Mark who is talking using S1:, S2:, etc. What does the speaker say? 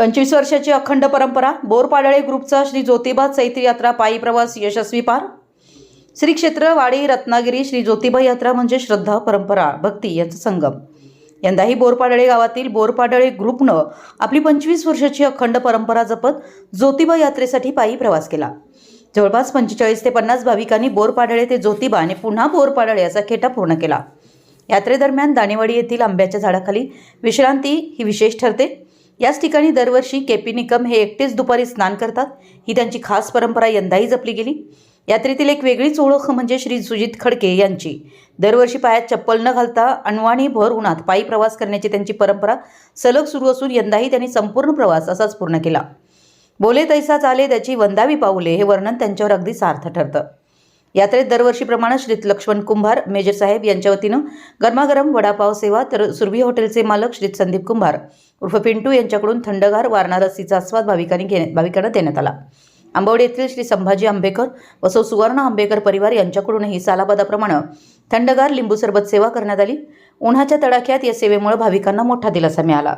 S1: पंचवीस वर्षाची अखंड परंपरा बोरपाडळे ग्रुपचा श्री ज्योतिबा चैत्र यात्रा पायी प्रवास यशस्वी पार. श्री क्षेत्र वाडी रत्नागिरी श्री ज्योतिबा यात्रा म्हणजे श्रद्धा परंपरा भक्ती यांचा संगम. यंदाही बोरपाडळे गावातील बोरपाडळे ग्रुपनं आपली पंचवीस वर्षाची अखंड परंपरा जपत ज्योतिबा यात्रेसाठी पायी प्रवास केला. जवळपास पंचेचाळीस ते पन्नास भाविकांनी बोरपाडळे ते ज्योतिबा आणि पुन्हा बोरपाडळे असा खेटा पूर्ण केला. यात्रेदरम्यान दाणेवाडी येथील आंब्याच्या झाडाखाली विश्रांती ही विशेष ठरते. याच ठिकाणी दरवर्षी केपी निकम हे एकटेच दुपारी स्नान करतात. ही त्यांची खास परंपरा यंदाही जपली गेली. यात्रेतील एक वेगळीच ओळख म्हणजे श्री सुजित खडके यांची. दरवर्षी पायात चप्पल न घालता अणवाणी भर उन्हात पायी प्रवास करण्याची त्यांची परंपरा सलग सुरू असून यंदाही त्यांनी संपूर्ण प्रवास असाच पूर्ण केला. बोले तैसा चाले त्याची वंदावी पाऊले हे वर्णन त्यांच्यावर अगदी सार्थ ठरतं. यात्रेत दरवर्षीप्रमाणे श्री लक्ष्मण कुंभार मेजर साहेब यांच्या वतीनं गरमागरम वडापाव सेवा तर सुरभी हॉटेलचे मालक श्री संदीप कुंभार उर्फ पिंटू यांच्याकडून थंडगार वारणारसीचा आस्वाद भाविकांनी घेण्या भाविकांना देण्यात आला. आंबवडे येथील श्री संभाजी आंबेकर व सौ सुवर्ण आंबेकर परिवार यांच्याकडूनही सालाबादाप्रमाणे थंडगार लिंबू सरबत सेवा करण्यात आली. उन्हाच्या तडाख्यात या सेवेमुळे भाविकांना मोठा दिलासा मिळाला.